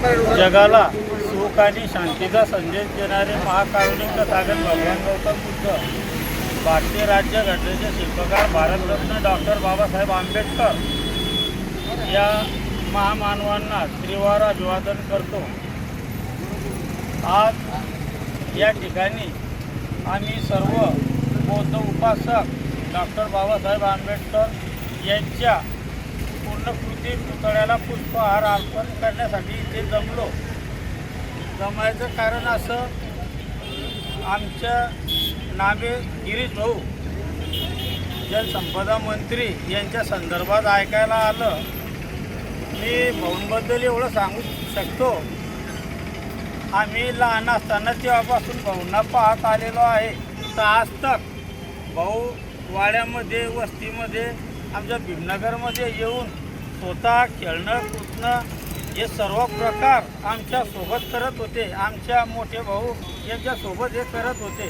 जगाला सुख आणि शांतीचा संदेश देणारे महाकारुणिक तथागत भगवान गौतम बुद्ध भारतीय राज्यघटनेचे शिल्पकार भारतरत्न डॉक्टर बाबासाहेब आंबेडकर या महामानवांना त्रिवार अभिवादन करतो. आज या ठिकाणी आम्ही सर्व बौद्ध उपासक डॉक्टर बाबासाहेब आंबेडकर यांच्या पूर्णकृती पुतळ्याला पुष्पहार अर्पण करण्यासाठी इथे जमलो. जमायचं कारण असं आमच्या नामे गिरीश भाऊ जलसंपदा मंत्री यांच्या संदर्भात ऐकायला आलं. मी भाऊंबद्दल एवढं सांगू शकतो. आम्ही लहान असताना तेव्हापासून भाऊंना पाहत आलेलो आहे. तर आज तक भाऊ वाड्यामध्ये वस्तीमध्ये आमच्या भीमनगरमध्ये येऊन स्वतः खेळणं कुदणं हे सर्व प्रकार आमच्यासोबत करत होते. आमच्या मोठे भाऊ यांच्यासोबत हे करत होते.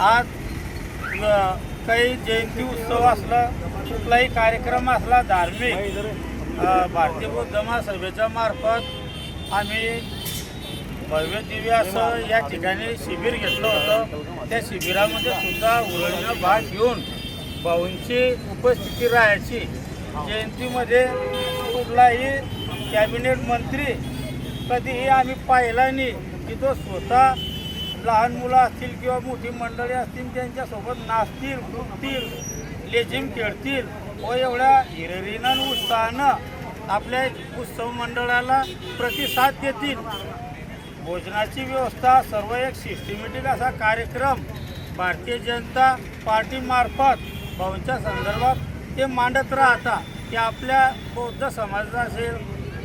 आज काही जयंती उत्सव असला कुठलाही कार्यक्रम असला धार्मिक भारतीय बौद्ध महासभेच्या मार्फत आम्ही भव्य दिव्य असं या ठिकाणी शिबिर घेतलं होतं. त्या शिबिरामध्ये सुद्धा उरळीनं भाग घेऊन भाऊंची उपस्थिती राहायची. जयंतीमध्ये कुठलाही कॅबिनेट मंत्री कधीही आम्ही पाहिला नाही की तो स्वतः लहान मुलं असतील किंवा मोठी मंडळी असतील त्यांच्यासोबत नाचतील कुटतील लेझिम खेळतील व एवढ्या हिरिरीनं उत्साहानं आपल्या उत्सव मंडळाला प्रतिसाद देतील. भोजनाची व्यवस्था सर्व एक सिस्टमॅटिक असा कार्यक्रम भारतीय जनता पार्टीमार्फत भाऊंच्या संदर्भात ते मांडत राहता की आपल्या बौद्ध समाज असेल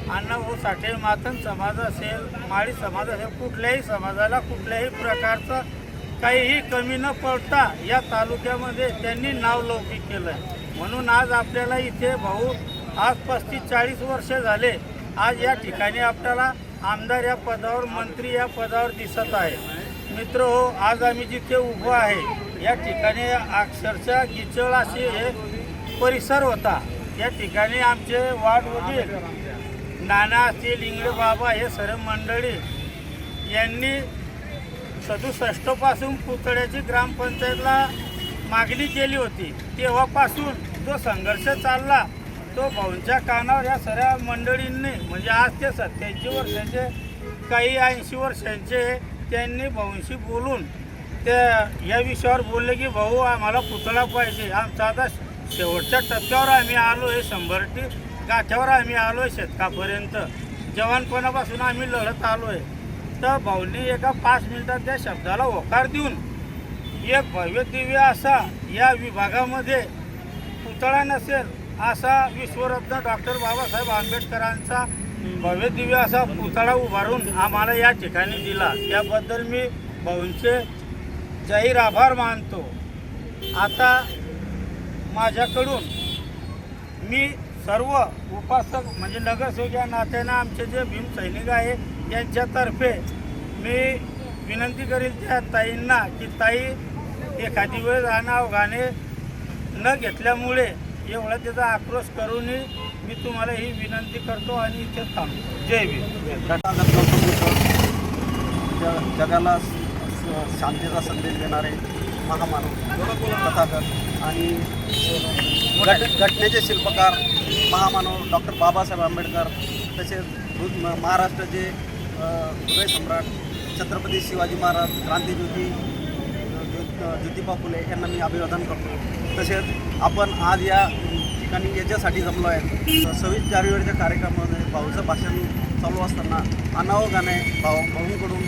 अण्णाभाऊ साठे मातन समाज असेल माळी समाज असेल कुठल्याही समाजाला कुठल्याही प्रकारचं काहीही कमी न पडता या तालुक्यामध्ये त्यांनी नावलौकिक केलं आहे म्हणून आज आपल्याला इथे भाऊ आज पस्तीस चाळीस वर्ष झाले. आज या ठिकाणी आपल्याला आमदार या पदावर मंत्री या पदावर दिसत आहे. मित्र हो आज आम्ही जिथे उभं आहे या ठिकाणी अक्षरशः गिचळ अशी हे परिसर होता. या ठिकाणी आमचे वार्ड वडील नाना असतील इंगळे बाबा हे सर्व मंडळी यांनी सदुसष्टपासून पुतळ्याची ग्रामपंचायतला मागणी केली होती. तेव्हापासून जो संघर्ष चालला तो भाऊंच्या कानावर या सर्व मंडळींनी म्हणजे आज ते सत्याऐंशी वर्षांचे काही ऐंशी वर्षांचे त्यांनी भाऊंशी बोलून त्या या विषयावर बोलले की भाऊ आम्हाला पुतळा पाहिजे. आमचा आता शेवटच्या टप्प्यावर आम्ही आलो आहे शंभर टी गाठ्यावर आम्ही आलो आहे शेतकापर्यंत जवानपणापासून आम्ही लढत आलो आहे तर बाहुली एका पाच मिनिटात त्या शब्दाला होकार देऊन एक भव्य दिव्य असा या विभागामध्ये पुतळा नसेल असा विश्वरत्न डॉक्टर बाबासाहेब आंबेडकरांचा भव्य दिव्य असा पुतळा उभारून आम्हाला या ठिकाणी दिला. त्याबद्दल मी भाऊंचे जाहीर आभार मानतो. आता माझ्याकडून मी सर्व उपासक म्हणजे नगरसेवक या नात्यानं आमचे जे भीम सैनिक आहे यांच्यातर्फे मी विनंती करील त्या ताईंना की ताई एखादी वेळ राहणं गाणे न घेतल्यामुळे एवढा त्याचा आक्रोश करूनही मी तुम्हाला ही विनंती करतो आणि इथे थांबतो. जय भीम. ज- जगाला शांतीचा संदेश देणारे महामानव. तथागत आणि घट घटनेचे शिल्पकार महामानव डॉक्टर बाबासाहेब आंबेडकर तसेच म- महाराष्ट्राचे अ, हृदय सम्राट छत्रपती शिवाजी महाराज क्रांतीज्योती ज्योतिबा फुले यांना मी अभिवादन करतो. तसेच आपण आज या ठिकाणी याच्यासाठी जमलो आहे. सव्वीस जानेवारीच्या कार्यक्रमामध्ये भाऊचं भाषण चालू असताना अनावगाने भाऊ भाऊंकडून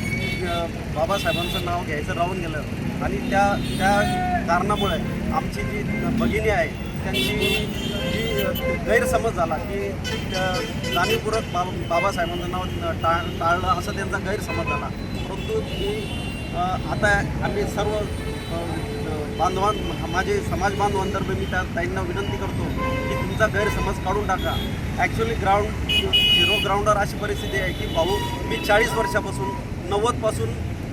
बाबासाहेबांचं नाव घ्यायचं राहून गेलं. आणि त्या त्या कारणामुळे आमची जी भगिनी आहे त्यांची जी गैरसमज झाला की जाणीवपूर्वक बाबा बाबासाहेबांचं नाव टाळ टाळलं असं त्यांचा गैरसमज झाला. परंतु मी आता आम्ही सर्व बांधवां माझे समाज बांधवांतर्फे मी त्या ताईंना विनंती करतो की तुमचा गैरसमज काढून टाका. ॲक्च्युली ग्राउंड झिरो ग्राउंडवर अशी परिस्थिती आहे की भाऊ मी चाळीस वर्षापासून नव्वदपासून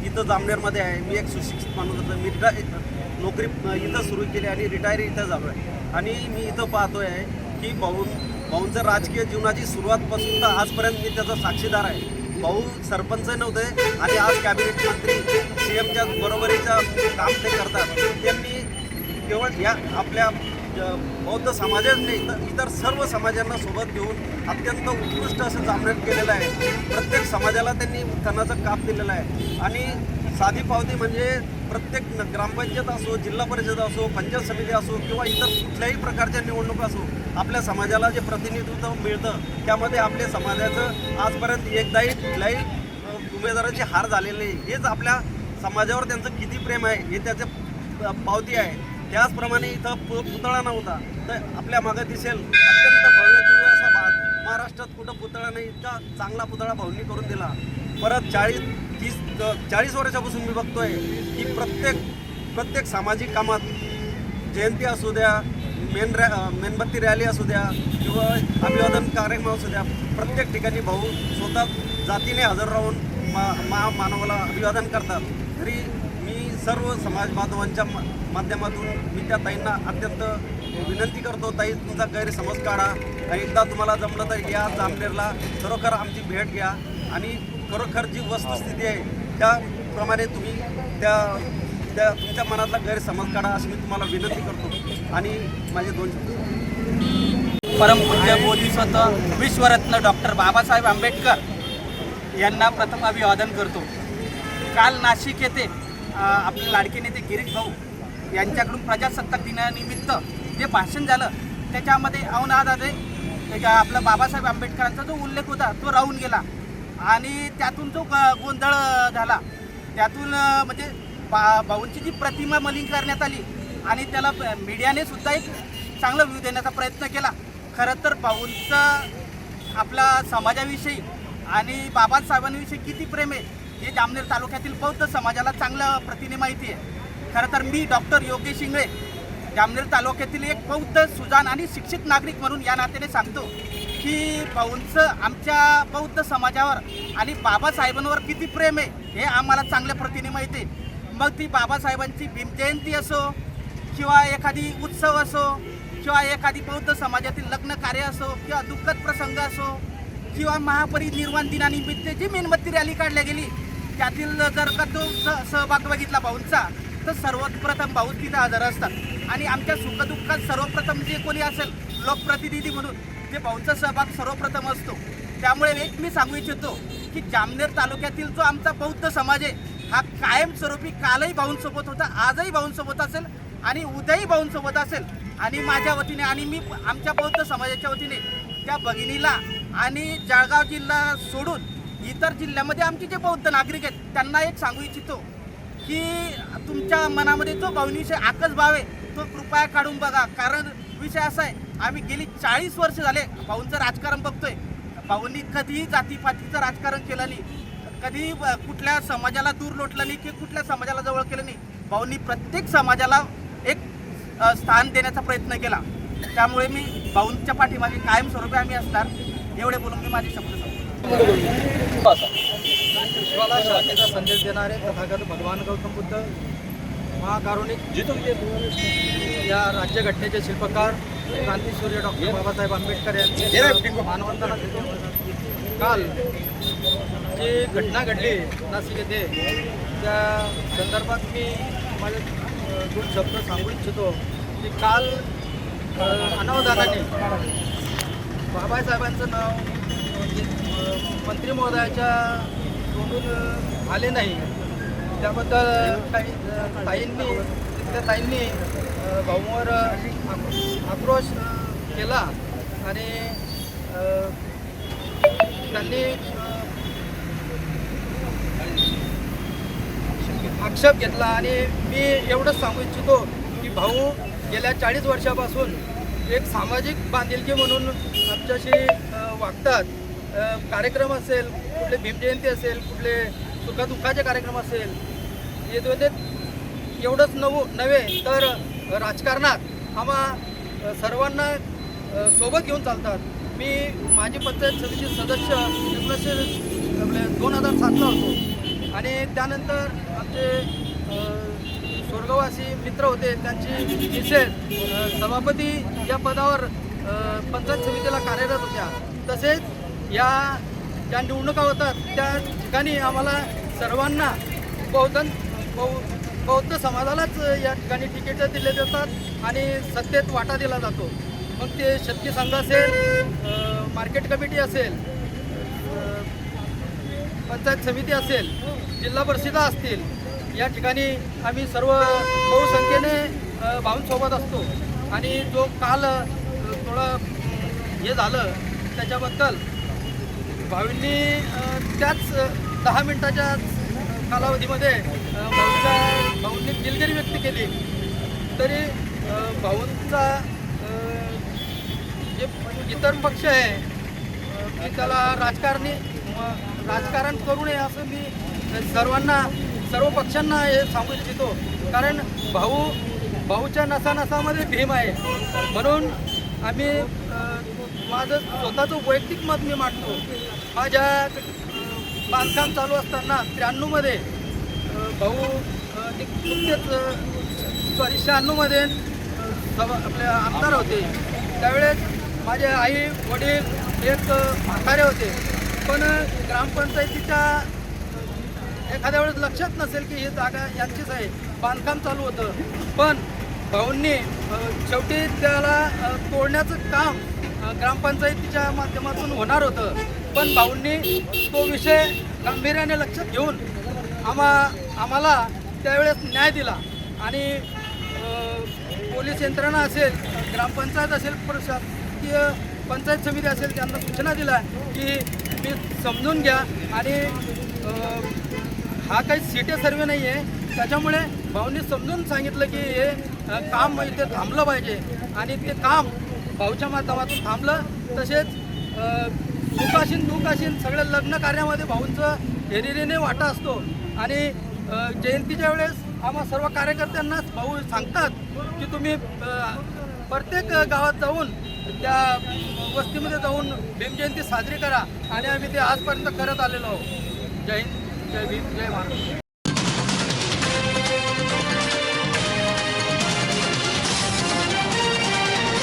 इथं जामनेरमध्ये आहे. मी एक सुशिक्षित माणूस होतो. मी रिटा नोकरी इथं सुरू केली आणि रिटायर इथं झालो आहे आणि मी इथं पाहतो आहे की भाऊ भाऊंचं राजकीय जीवनाची सुरुवातपासून तर आजपर्यंत मी त्याचा साक्षीदार आहे. भाऊ सरपंच नव्हते आणि आज कॅबिनेट मंत्री सी एमच्या बरोबरीचं काम ते करतात. त्यांनी केवळ या आपल्या म्हणजे बौद्ध समाजाने नाही इतर सर्व समाजांना सोबत घेऊन अत्यंत उत्कृष्ट असं जामनेर केलेलं आहे. प्रत्येक समाजाला त्यांनी उत्थानाचं काप दिलेलं आहे. आणि साधी पावती म्हणजे प्रत्येक न- ग्रामपंचायत असो जिल्हा परिषद असो पंचायत समिती असो किंवा इतर कुठल्याही प्रकारच्या निवडणूक असो आपल्या समाजाला जे प्रतिनिधित्व मिळतं त्यामध्ये आपल्या समाजाचं आजपर्यंत एकदाही कुठल्याही उमेदवाराची हार झालेली नाही. हेच आपल्या समाजावर त्यांचं किती प्रेम आहे हे त्याचं पावती आहे. त्याचप्रमाणे इथं पु पुतळा नव्हता. तर आपल्या मागं दिसेल अत्यंत भव्य दिव्य असा भाग महाराष्ट्रात कुठं पुतळा नाही इतका चांगला पुतळा भावनी करून दिला. परत चाळीस तीस चाळीस वर्षापासून मी बघतोय की प्रत्येक प्रत्येक सामाजिक कामात जयंती असू द्या मेन रॅ मेणबत्ती रॅली असू द्या किंवा अभिवादन कार्यक्रम असू द्या प्रत्येक ठिकाणी भाऊ स्वतः जातीने हजर राहून मा मा मानवाला अभिवादन करतात. तरी मी सर्व समाज बांधवांच्या माध्यमातून मी त्या ताईंना अत्यंत विनंती करतो ताई तुमचा गैरसमज काढा. आणि एकदा तुम्हाला जमलं तर या जामनेरला खरोखर आमची भेट घ्या. आणि खरोखर जी वस्तुस्थिती आहे त्याप्रमाणे तुम्ही त्या त्या तुमच्या मनातला गैरसमज काढा अशी मी तुम्हाला विनंती करतो. आणि माझे दोन शब्द. परमपूज्य बोधिसत्व विश्वरत्न डॉक्टर बाबासाहेब आंबेडकर यांना प्रथम अभिवादन करतो. काल नाशिक येथे अ, आपले लाडके नेते गिरीश भाऊ यांच्याकडून प्रजासत्ताक दिनानिमित्त जे भाषण झालं त्याच्यामध्ये अवनादादे आपला बाबासाहेब आंबेडकरांचा जो उल्लेख होता तो राहून गेला. आणि त्यातून जो ग- गोंधळ झाला त्यातून म्हणजे बा भाऊंची जी प्रतिमा मलिन करण्यात आली आणि त्याला मीडियाने सुद्धा एक चांगला व्ह्यू देण्याचा प्रयत्न केला. खरं तर भाऊंचं आपला समाजाविषयी आणि बाबासाहेबांविषयी किती प्रेम आहे हे जामनेर तालुक्यातील बौद्ध समाजाला चांगलं प्रतीने माहिती आहे. खरं तर मी डॉक्टर योगेश इंगळे जामनेर तालुक्यातील एक बौद्ध सुजान आणि शिक्षित नागरिक म्हणून या नात्याने सांगतो की भाऊंचं आमच्या बौद्ध समाजावर आणि बाबासाहेबांवर किती प्रेम आहे हे आम्हाला चांगल्या प्रतीने माहिती आहे. मग ती बाबासाहेबांची भीमजयंती असो किंवा एखादी उत्सव असो किंवा एखादी बौद्ध समाजातील लग्न कार्य असो किंवा दुःखद प्रसंग असो किंवा महापरिनिर्वाण दिनानिमित्त जी मेणबत्ती रॅली काढल्या गेली त्यातील जर का तो सहभाग बघितला भाऊंचा तर सर्वप्रथम भाऊ तिथं हजर असतात. आणि आमच्या सुखदुःखात सर्वप्रथम जे कोणी असेल लोकप्रतिनिधी म्हणून ते भाऊचा सहभाग सर्वप्रथम असतो. त्यामुळे एक मी सांगू इच्छितो की जामनेर तालुक्यातील जो आमचा बौद्ध समाज आहे हा कायमस्वरूपी कालही भाऊंसोबत होता आजही भाऊंसोबत असेल आणि उद्याही भाऊंसोबत असेल. आणि माझ्या वतीने आणि मी आमच्या बौद्ध समाजाच्या वतीने त्या भगिनीला आणि जळगाव जिल्हा सोडून इतर जिल्ह्यामध्ये आमचे जे बौद्ध नागरिक आहेत त्यांना एक सांगू इच्छितो की तुमच्या मनामध्ये जो भावनीविषयी आकस भाव आहे तो कृपया काढून बघा. कारण विषय असा आहे आम्ही गेली चाळीस वर्ष झाले भाऊंचं राजकारण बघतोय. भाऊंनी कधीही जातीपातीचं राजकारण केलं नाही. कधी कुठल्या समाजाला दूर लोटलं नाही की कुठल्या समाजाला जवळ केलं नाही. भाऊंनी प्रत्येक समाजाला एक स्थान देण्याचा प्रयत्न केला. त्यामुळे मी भाऊंच्या पाठीमागे कायमस्वरूपी आम्ही असणार. एवढे बोलून मी माझे शब्द सांगतो विश्वाला शांतीचा संदेश देणारे तथागत भगवान गौतम बुद्ध महाकारुणिक या राज्यघटनेचे शिल्पकार क्रांतीसूर्य डॉक्टर बाबासाहेब आंबेडकर यांचे मानवंदना देतो. काल जी घटना घडली नाशिक येथे त्या संदर्भात मी माझे दोन शब्द सांगू इच्छितो की काल अनावधानाने बाबासाहेबांचं नाव म्हणजे, मंत्री महोदयाच्या तोंडून आले नाही. त्याबद्दल काही ताईंनी तिथल्या ताईंनी भाऊंवर आक्रो- आक्रोश केला. आणि त्यांनी आक्षेप घेतला. आणि मी एवढंच सांगू इच्छितो की भाऊ गेल्या चाळीस वर्षापासून एक सामाजिक बांधिलकी म्हणून आमच्याशी वागतात. कार्यक्रम असेल कुठले भीमजयंती असेल कुठले सुखादुःखाचे कार्यक्रम असेल येते एवढंच नव नव्हे तर राजकारणात आम्हा सर्वांना सोबत घेऊन चालतात. मी माझी पंचायत समिती सदस्य एकोणीसशे आपले दोन हजार सातला होतो. आणि त्यानंतर आमचे स्वर्गवासी मित्र होते त्यांची मिसेस सभापती या पदावर पंचायत समितीला कार्यरत होत्या. तसेच या ज्या निवडणुका होतात. त्या ठिकाणी आम्हाला सर्वांना बहुधन बहु बौद्ध समाजालाच या ठिकाणी तिकीटं दिले जातात आणि सत्तेत वाटा दिला जातो. मग ते शेतकी संघ असेल मार्केट कमिटी असेल पंचायत समिती असेल जिल्हा परिषदा असतील या ठिकाणी आम्ही सर्व बहुसंख्येने भाऊंसोबत असतो. आणि जो काल थोडं हे झालं त्याच्याबद्दल भाऊंनी त्याच दहा मिनिटाच्या कालावधीमध्ये भाऊंच्या भाऊंनी दिलगिरी व्यक्त केली तरी भाऊंचा जे इतर पक्ष आहे मी की त्याला राजकारणी राजकारण करू नये असं मी सर्वांना सर्व पक्षांना हे सांगू इच्छितो. कारण भाऊ भाऊच्या नसानसामध्ये भीम आहे. म्हणून आम्ही माझं स्वतःचं वैयक्तिक मत मी मांडतो. माझ्या बांधकाम चालू असताना त्र्याण्णवमध्ये भाऊ नुकतेच सॉरी शहाण्णवमध्ये आपले आमदार होते. त्यावेळेस माझे आई वडील एक म्हातारे होते. पण ग्रामपंचायतीच्या एखाद्या वेळेस लक्षात नसेल की ही जागा यांचीच आहे. बांधकाम चालू होतं. पण भाऊंनी शेवटी त्याला तोडण्याचं काम ग्रामपंचायतीच्या माध्यमातून होणार होतं. पण भाऊंनी तो विषय गांभीर्याने लक्षात घेऊन आम्हा आम्हाला त्यावेळेस न्याय दिला. आणि पोलीस यंत्रणा असेल ग्रामपंचायत असेल प्रशासकीय पंचायत समिती असेल त्यांना सूचना दिल्या की तुम्ही समजून घ्या. आणि हा काही सिटी सर्वे नाही आहे त्याच्यामुळे भाऊनी समजून सांगितलं की हे काम इथे थांबलं पाहिजे. आणि ते काम भाऊच्या माध्यमातून थांबलं. तसेच सुखाशीन दुखाशीन सगळ्या लग्न कार्यामध्ये भाऊंचं हेरिरीने वाटा असतो. आणि जयंतीच्या वेळेस आम्हा सर्व कार्यकर्त्यांनाच भाऊ सांगतात की तुम्ही प्रत्येक गावात जाऊन त्या वस्तीमध्ये जाऊन भीमजयंती साजरी करा. आणि आम्ही ते आजपर्यंत करत आलेलो आहोत. जय हिंद जय भीम जय महाराष्ट्र